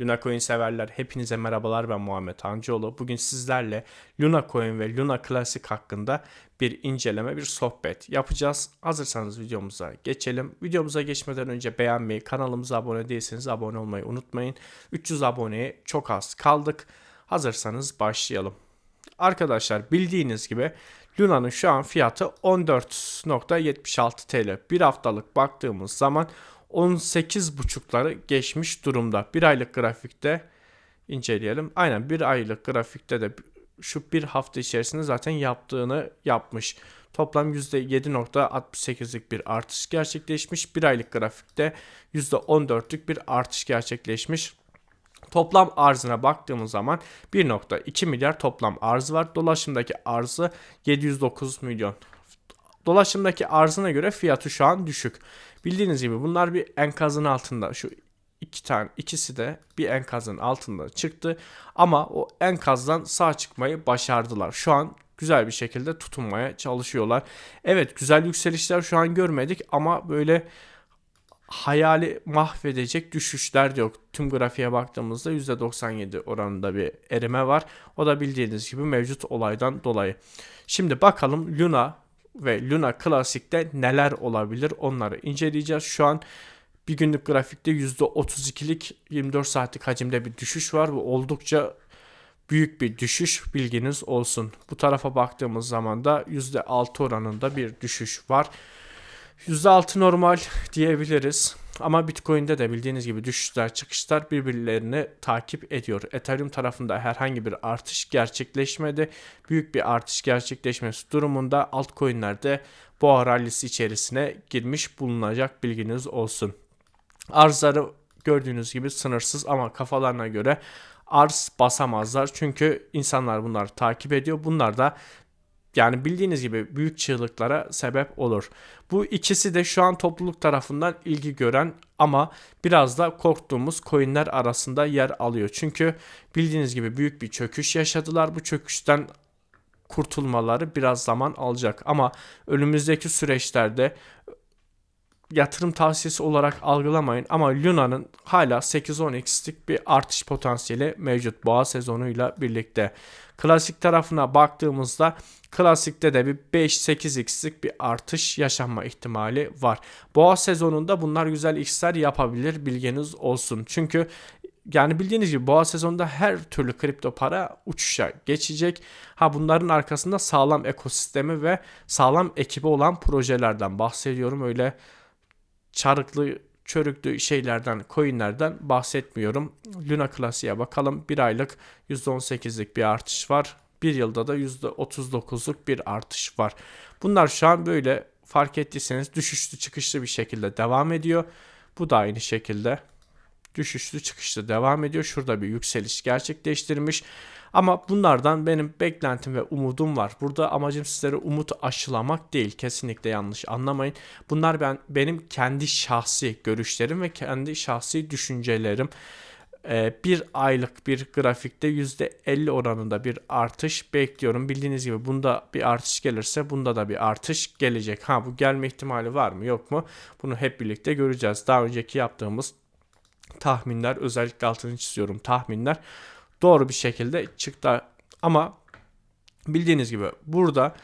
Luna Coin severler hepinize merhabalar ben Muhammed Hancıoğlu. Bugün sizlerle Luna Coin ve Luna Classic hakkında bir inceleme, bir sohbet yapacağız. Hazırsanız videomuza geçelim. Videomuza geçmeden önce beğenmeyi, kanalımıza abone değilseniz abone olmayı unutmayın. 300 aboneye çok az kaldık. Hazırsanız başlayalım. Arkadaşlar bildiğiniz gibi Luna'nın şu an fiyatı 14.76 TL. Bir haftalık baktığımız zaman 18.5'ları geçmiş durumda. Bir aylık grafikte inceleyelim. Aynen bir aylık grafikte de şu bir hafta içerisinde zaten yaptığını yapmış. Toplam %7.68'lik bir artış gerçekleşmiş. Bir aylık grafikte %14'lük bir artış gerçekleşmiş. Toplam arzına baktığımız zaman 1.2 milyar toplam arz var. Dolaşımdaki arzı 709 milyon. Dolaşımdaki arzına göre fiyatı şu an düşük. Bildiğiniz gibi bunlar bir enkazın altında. Şu iki tane ikisi de bir enkazın altında çıktı. Ama o enkazdan sağ çıkmayı başardılar. Şu an güzel bir şekilde tutunmaya çalışıyorlar. Evet güzel yükselişler şu an görmedik ama böyle hayali mahvedecek düşüşler de yok. Tüm grafiğe baktığımızda %97 oranında bir erime var. O da bildiğiniz gibi mevcut olaydan dolayı. Şimdi bakalım Luna ve Luna Classic'te neler olabilir onları inceleyeceğiz. Şu an bir günlük grafikte %32'lik 24 saatlik hacimde bir düşüş var. Bu oldukça büyük bir düşüş bilginiz olsun. Bu tarafa baktığımız zaman da %6 oranında bir düşüş var. %6 normal diyebiliriz. Ama Bitcoin'de de bildiğiniz gibi düşüşler çıkışlar birbirlerini takip ediyor. Ethereum tarafında herhangi bir artış gerçekleşmedi. Büyük bir artış gerçekleşmesi durumunda altcoin'lerde boğa rallisi içerisine girmiş bulunacak bilginiz olsun. Arzları gördüğünüz gibi sınırsız ama kafalarına göre arz basamazlar. Çünkü insanlar bunları takip ediyor. Bunlar da yani bildiğiniz gibi büyük çığlıklara sebep olur. Bu ikisi de şu an topluluk tarafından ilgi gören ama biraz da korktuğumuz coinler arasında yer alıyor. Çünkü bildiğiniz gibi büyük bir çöküş yaşadılar. Bu çöküşten kurtulmaları biraz zaman alacak ama önümüzdeki süreçlerde yatırım tavsiyesi olarak algılamayın ama Luna'nın hala 8-10x'lik bir artış potansiyeli mevcut boğa sezonuyla birlikte. Klasik tarafına baktığımızda klasikte de bir 5-8x'lik bir artış yaşanma ihtimali var. Boğa sezonunda bunlar güzel x'ler yapabilir bilginiz olsun. Çünkü yani bildiğiniz gibi boğa sezonunda her türlü kripto para uçuşa geçecek. Ha bunların arkasında sağlam ekosistemi ve sağlam ekibi olan projelerden bahsediyorum. Öyle çarıklı çörüklü şeylerden, coinlerden bahsetmiyorum. Luna Classic'e bakalım. Bir aylık %18'lik bir artış var. Bir yılda da %39'luk bir artış var. Bunlar şu an böyle fark ettiyseniz düşüşlü çıkışlı bir şekilde devam ediyor. Bu da aynı şekilde düşüşlü çıkışlı devam ediyor. Şurada bir yükseliş gerçekleştirmiş. Ama bunlardan benim beklentim ve umudum var. Burada amacım sizlere umut aşılamak değil. Kesinlikle yanlış anlamayın. Bunlar ben benim kendi şahsi görüşlerim ve kendi şahsi düşüncelerim. Ee, bir aylık bir grafikte %50 oranında bir artış bekliyorum. Bildiğiniz gibi bunda bir artış gelirse bunda da bir artış gelecek. Ha bu gelme ihtimali var mı yok mu? Bunu hep birlikte göreceğiz. Daha önceki yaptığımız tahminler özellikle altını çiziyorum tahminler doğru bir şekilde çıktı. Ama bildiğiniz gibi burada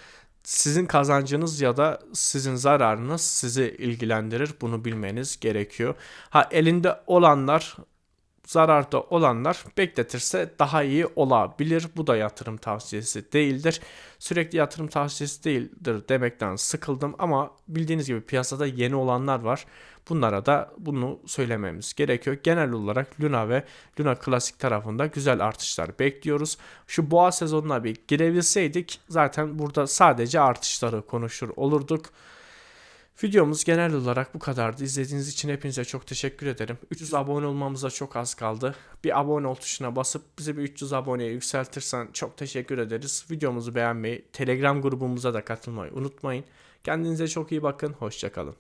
sizin kazancınız ya da sizin zararınız sizi ilgilendirir. Bunu bilmeniz gerekiyor. Ha elinde olanlar zararda olanlar bekletirse daha iyi olabilir. Bu da yatırım tavsiyesi değildir. Sürekli yatırım tavsiyesi değildir demekten sıkıldım ama bildiğiniz gibi piyasada yeni olanlar var. Bunlara da bunu söylememiz gerekiyor. Genel olarak Luna ve Luna Klasik tarafında güzel artışlar bekliyoruz. Şu boğa sezonuna bir girebilseydik zaten burada sadece artışları konuşur olurduk. Videomuz genel olarak bu kadardı. İzlediğiniz için hepinize çok teşekkür ederim. 300 abone olmamıza çok az kaldı. Bir abone ol tuşuna basıp bizi bir 300 aboneye yükseltirsen çok teşekkür ederiz. Videomuzu beğenmeyi, Telegram grubumuza da katılmayı unutmayın. Kendinize çok iyi bakın. Hoşçakalın.